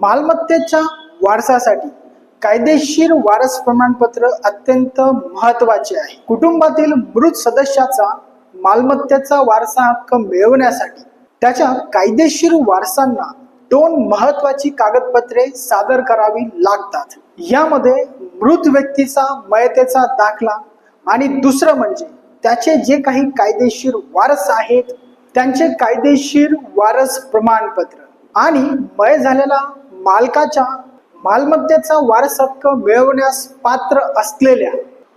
मालमत्तेच्या वारसासाठी कायदेशीर वारस प्रमाणपत्र अत्यंत महत्त्वाचे आहे. कुटुंबातील मृत सदस्याचा मालमत्तेचा वारसा हक्क मिळवण्यासाठी त्याच्या कायदेशीर वारसांना दोन महत्वाची कागदपत्रे सादर करावी लागतात. यामध्ये मृत व्यक्तीचा मयतेचा दाखला आणि दुसरं म्हणजे त्याचे जे काही कायदेशीर वारस आहेत त्यांचे कायदेशीर वारस प्रमाणपत्र आणि मय झालेला मालकाच्या मालमत्तेचा वारस हक्क मिळवण्यास पात्र असलेल्या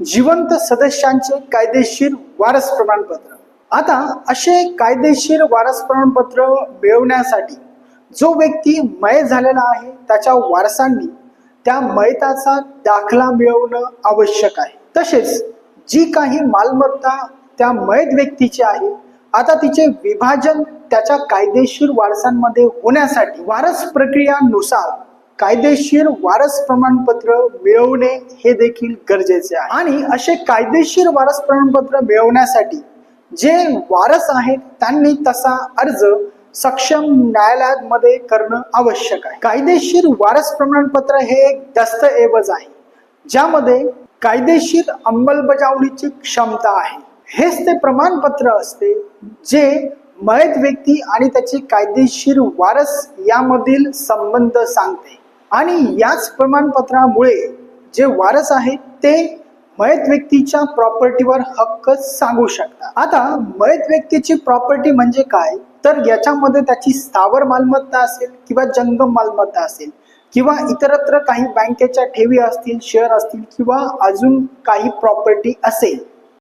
जिवंत सदस्यांचे कायदेशीर वारस प्रमाणपत्र. आता असे कायदेशीर वारस प्रमाणपत्र मिळवण्यासाठी जो व्यक्ती मय झालेला आहे त्याच्या वारसांनी त्या मयताचा दाखला मिळवणं आवश्यक आहे. तसेच जी काही मालमत्ता त्या मयत व्यक्तीची आहे आता तिचे विभाजन त्याच्या कायदेशीर वारसांमध्ये होण्यासाठी वारस प्रक्रियानुसार कायदेशीर वारस प्रमाणपत्र मिळवणे हे देखील गरजेचे आहे. आणि असे कायदेशीर वारस प्रमाणपत्र मिळवण्यासाठी जे वारस आहेत त्यांनी तसा अर्ज सक्षम न्यायालयामध्ये करणं आवश्यक आहे. कायदेशीर वारस प्रमाणपत्र हे एक दस्तऐवज आहे ज्यामध्ये कायदेशीर अंमलबजावणीची क्षमता आहे. हेच ते प्रमाणपत्र असते जे मयत व्यक्ती आणि त्याचे कायदेशीर वारस यामधील संबंध सांगते. आणि याच प्रमाणपत्रामुळे जे वारस आहेत ते मयत व्यक्तीच्या प्रॉपर्टीवर हक्क सांगू शकतात. आता मयत व्यक्तीची प्रॉपर्टी म्हणजे काय? तर याच्यामध्ये त्याची स्थावर मालमत्ता असेल किंवा जंगम मालमत्ता असेल किंवा इतरत्र काही बँकेच्या ठेवी असतील शेअर असतील किंवा अजून काही प्रॉपर्टी असेल.